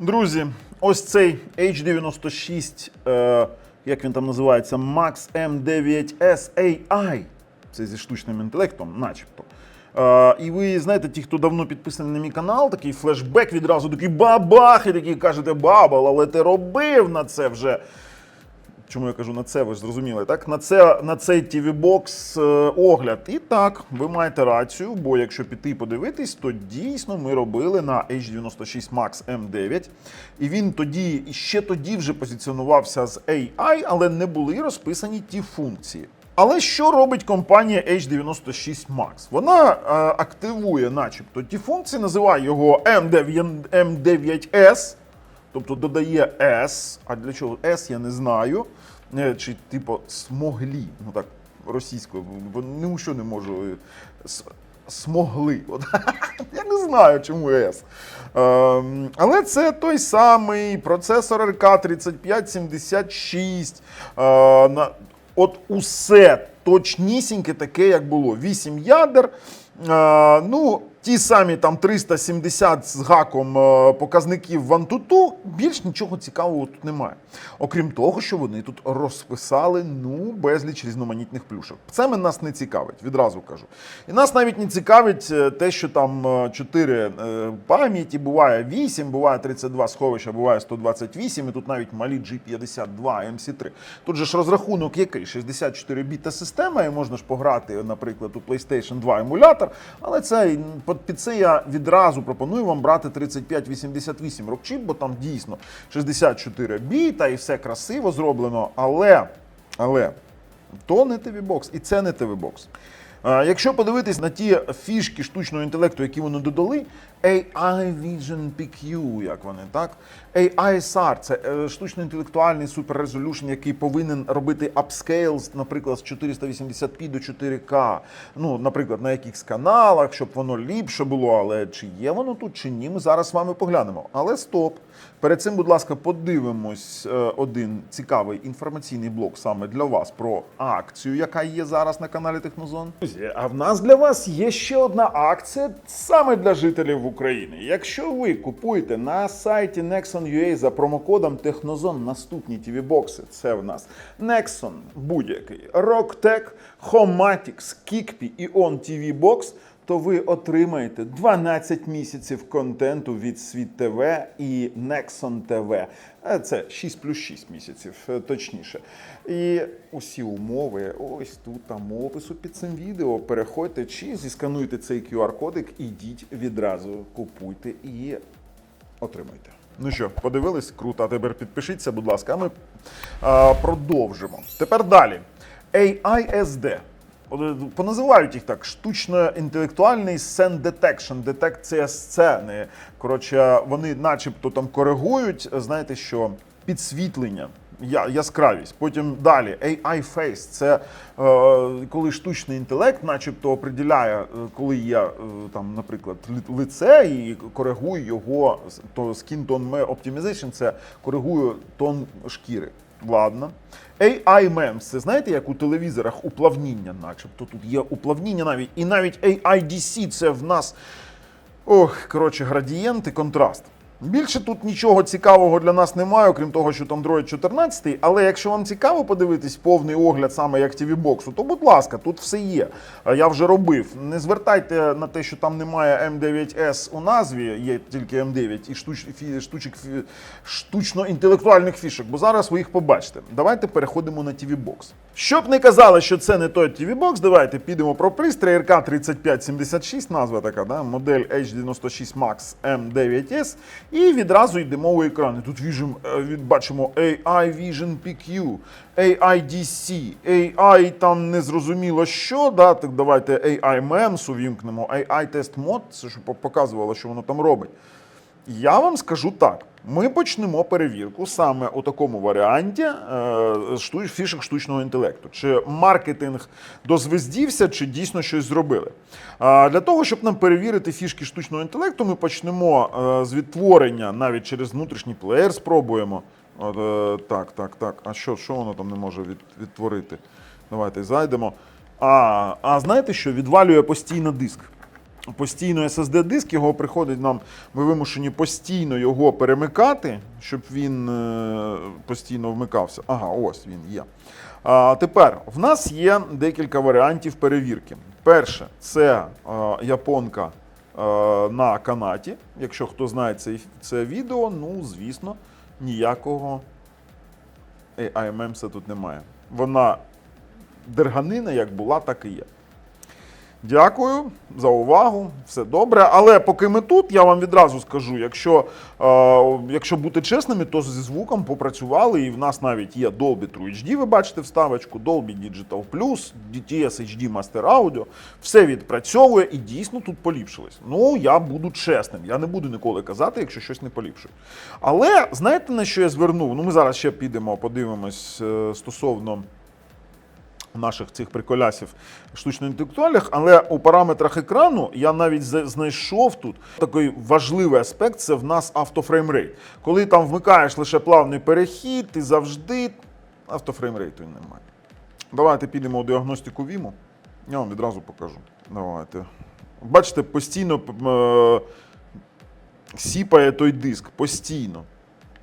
Друзі, ось цей H96, е, як він там називається, Max M9S AI. Це зі штучним інтелектом, начебто. Е, і ви знаєте, ті, хто давно підписаний на мій канал, такий флешбек відразу такий бабах, і такий кажете, бабал, але ти робив на це вже. Чому я кажу на це, ви ж зрозуміли, так? На, це, на цей TV Box е, огляд. І так, ви маєте рацію, бо якщо піти подивитись, то дійсно ми робили на H96 Max M9. І він тоді, ще тоді вже позиціонувався з AI, але не були розписані ті функції. Але що робить компанія H96 Max? Вона е, активує, начебто, ті функції, називає його M9, M9S. Тобто додає S, а для чого S, я не знаю. Е, Чи типу смоглі, ну так, російською, бо ні що не можу. е, Смогли. От, я не знаю, чому S. Ем, але це той самий процесор РК 3576. Е, от усе точнісіньке таке, як було. 8 ядер. Е, ну, ті самі там 370 з гаком е, показників в Antutu, більш нічого цікавого тут немає. Окрім того, що вони тут розписали ну безліч різноманітних плюшок. Це нас не цікавить, відразу кажу. І нас навіть не цікавить е, те, що там 4 пам'яті, буває 8, буває 32 сховища, буває 128, і тут навіть малі G52 MC3. Тут же ж розрахунок який? 64 біта система, і можна ж пограти, наприклад, у PlayStation 2 емулятор. Але це під- це я відразу пропоную вам брати 3588 рокчіп, бо там дійсно 64 біта і все красиво зроблено. Але, але то не ТВ-бокс, і це не. Е, Якщо подивитись на ті фішки штучного інтелекту, які вони додали, AI Vision PQ, як вони, так? AI SAR – це е, штучно-інтелектуальний суперрезолюшн, який повинен робити upscale, наприклад, з 480p до 4К. Ну, наприклад, на якихось каналах, щоб воно ліпше було, але чи є воно тут, чи ні, ми зараз з вами поглянемо. Але стоп. Перед цим, будь ласка, подивимось е, один цікавий інформаційний блок саме для вас про акцію, яка є зараз на каналі Технозон. Друзі, а в нас для вас є ще одна акція саме для жителів України. Якщо ви купуєте на сайті Nexon.ua за промокодом Технозон наступні tv бокси це в нас Nexon будь-який, Rocktech, Homatix, Kikpi і On TV Box – то ви отримаєте 12 місяців контенту від Світ ТВ і Nexon TV. Е, Це 6 плюс 6 місяців, е, точніше. І усі умови ось тут там опису під цим відео. Переходьте чи зіскануйте цей QR-кодик, ідіть відразу, купуйте і отримайте. Ну що, подивились? Круто. А тепер підпишіться, будь ласка. А ми а, продовжимо. Тепер далі. AISD. От, Поназивають їх так: штучно-інтелектуальний Scene Detection, детекція сцени. Коротше, вони начебто там коригують, знаєте що, підсвітлення. Яскравість. Потім далі AI Face. Це е, коли штучний інтелект, начебто, определяє, е, коли є е, там, наприклад, лице і коригує його то Skin Tone Optimization, це коригує тон шкіри. Ладно. AI MEMS, це знаєте, як у телевізорах уплавніння, начебто тут є уплавніння навіть. І навіть AIDC це в нас Ох, коротше, градієнт і контраст. Більше тут нічого цікавого для нас немає, окрім того, що там Android 14. Але якщо вам цікаво подивитись повний огляд саме як TV боксу, то будь ласка, тут все є. Я вже робив. Не звертайте на те, що там немає M9S у назві, є тільки M9 і штуч, штучок, штучно-інтелектуальних фішок, бо зараз ви їх побачите. Давайте переходимо на TV Box. Щоб не казали, що це не той TV Box, давайте підемо про пристрій РК 3576, назва така, да? модель H96 Max M9S. І відразу йдемо у екран. І Тут віжем, е, бачимо AI Vision PQ, AIDC, AI там незрозуміло що. Да? Так давайте AI MEMS увімкнемо, AI Test Mode, це що показувало, що воно там робить. Я вам скажу так: ми почнемо перевірку саме у такому варіанті е, фішок штучного інтелекту. Чи маркетинг дозвездівся, чи дійсно щось зробили. Для того, щоб нам перевірити фішки штучного інтелекту, ми почнемо е, з відтворення навіть через внутрішній плеєр спробуємо. Е, так, так, так. А що, що воно там не може від, відтворити? Давайте зайдемо. А, а знаєте що? Відвалює постійно диск. Постійно SSD диск, його приходить нам, ми вимушені постійно його перемикати, щоб він е, постійно вмикався. Ага, ось він є. А, тепер в нас є декілька варіантів перевірки. Перше, це е, японка е, на канаті. Якщо хто знає це, це відео, ну звісно, ніякого AIMM тут немає. Вона дерганина як була, так і є. Дякую за увагу. Все добре. Але поки ми тут, я вам відразу скажу: якщо, е, якщо бути чесними, то зі звуком попрацювали, і в нас навіть є Dolby True HD, ви бачите вставочку, Dolby Digital Plus, DTS HD Master Audio. Все відпрацьовує і дійсно тут поліпшилось. Ну, я буду чесним. Я не буду ніколи казати, якщо щось не поліпшує. Але знаєте, на що я звернув? Ну, ми зараз ще підемо, подивимось е, стосовно наших цих приколясів штучно-інтелектуальних, але у параметрах екрану я навіть знайшов тут такий важливий аспект це в нас автофреймрейт. Коли там вмикаєш лише плавний перехід, ти завжди автофреймрейту немає. Давайте підемо у діагностику Віму. Я вам відразу покажу. Давайте. Бачите, постійно е, сіпає той диск. Постійно.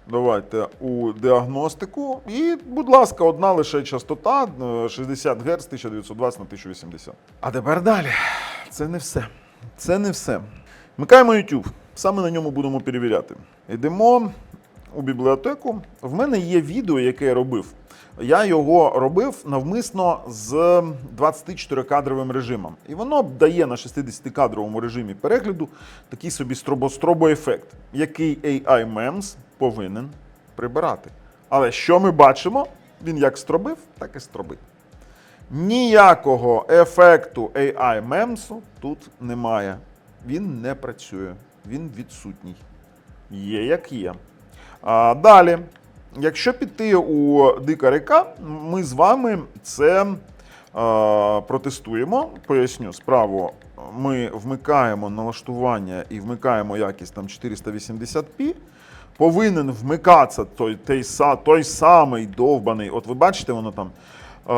Давайте у діагностику. І, будь ласка, одна лише частота е, 60 Гц 1920 на 1080. А тепер далі. Це не все. Це не все. Вмикаємо YouTube. Саме на ньому будемо перевіряти. Йдемо у бібліотеку. В мене є відео, яке я робив. Я його робив навмисно з 24-кадровим режимом. І воно дає на 60-кадровому режимі перегляду такий собі стробо-стробо-ефект, який AI MEMS повинен прибирати. Але що ми бачимо? Він як стробив, так і стробив. Ніякого ефекту AI MEMS тут немає. Він не працює, він відсутній. Є як є. Далі, якщо піти у дика река, ми з вами це е, протестуємо. Поясню справу. Ми вмикаємо налаштування і вмикаємо якість там 480p. Повинен вмикатися той, той, той самий довбаний. От ви бачите, воно там. Е,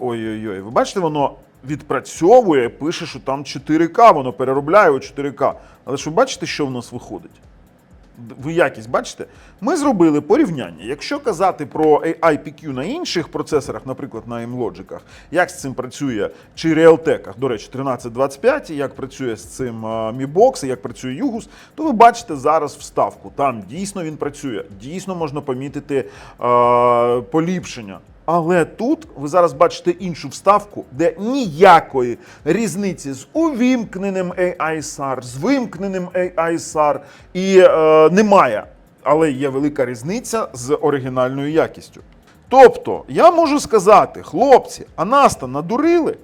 ой-ой-ой, ви бачите, воно відпрацьовує, пише, що там 4К, воно переробляє у 4К. Але ж ви бачите, що в нас виходить? Ви якість бачите? Ми зробили порівняння. Якщо казати про AIPQ на інших процесорах, наприклад, на M-Logic, як з цим працює, чи Realtek, до речі, 1325, як працює з цим Mi Box, як працює Югус, то ви бачите зараз вставку. Там дійсно він працює, дійсно можна помітити а, поліпшення. Але тут ви зараз бачите іншу вставку, де ніякої різниці з увімкненим AI SAR, з вимкненим AI SAR і е, немає. Але є велика різниця з оригінальною якістю. Тобто, я можу сказати, хлопці, а нас-то надурили.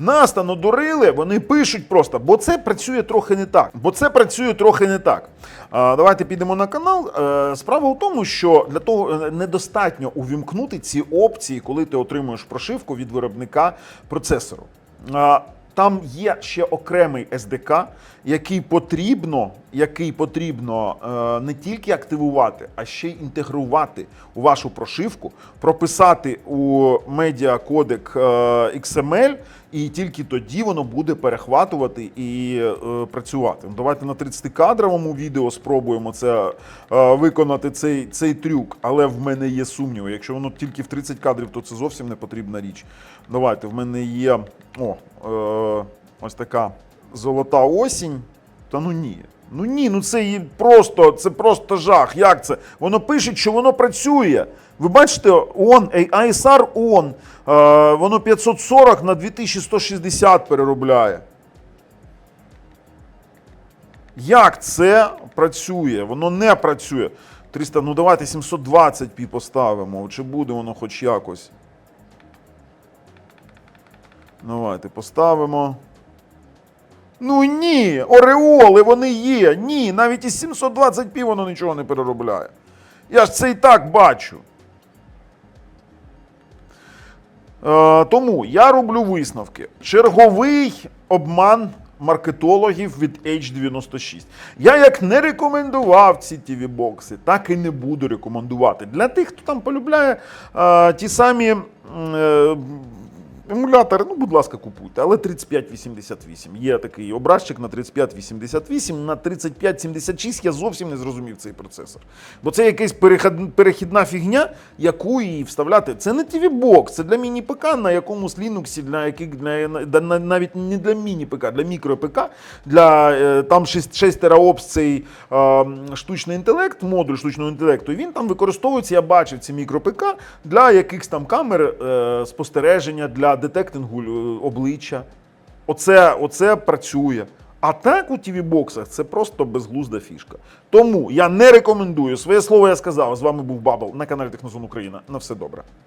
Нас там надурили, вони пишуть просто, бо це працює трохи не так. Бо це працює трохи не так. А, давайте підемо на канал. Е, справа в тому, що для того е, недостатньо увімкнути ці опції, коли ти отримуєш прошивку від виробника процесору. Там є ще окремий SDK, який потрібно, який потрібно е, не тільки активувати, а ще й інтегрувати у вашу прошивку, прописати у медіакодек е, XML, і тільки тоді воно буде перехватувати і е, працювати. Ну, Давайте на 30-кадровому відео спробуємо це виконати цей, цей трюк, але в мене є сумніви. Якщо воно тільки в 30 кадрів, то це зовсім не потрібна річ. Давайте, в мене є о, ось така золота осінь. Та ну ні. Ну ні, ну це просто, це просто жах. Як це? Воно пише, що воно працює. Ви бачите, он, ISR on, е, воно 540 на 2160 переробляє. Як це працює? Воно не працює. 300, ну давайте 720p поставимо. Чи буде воно хоч якось? Давайте поставимо. Ну ні, ореоли вони є. Ні, навіть із 720p воно нічого не переробляє. Я ж це і так бачу. Е, тому я роблю висновки. Черговий обман маркетологів від H96. Я як не рекомендував ці tv бокси так і не буду рекомендувати. Для тих, хто там полюбляє е, ті самі. Е, Емулятор, ну, будь ласка, купуйте, але 3588. Є такий образчик на 3588, на 3576 я зовсім не зрозумів цей процесор. Бо це якась перехід- перехідна фігня, яку і вставляти. Це не TV-бокс, це для міні-ПК на якомусь Linux, для яких для, для- на- навіть не для міні-ПК, для мікро-ПК, для е, там 6, 6 тераопс цей е, штучний інтелект, модуль штучного інтелекту. Він там використовується, я бачив ці мікро-ПК для якихось там камер е, спостереження, для детектингу е, обличчя. Оце, оце працює. А так у TV-боксах це просто безглузда фішка. Тому я не рекомендую. Своє слово я сказав. З вами був Бабл на каналі Технозон Україна. На все добре.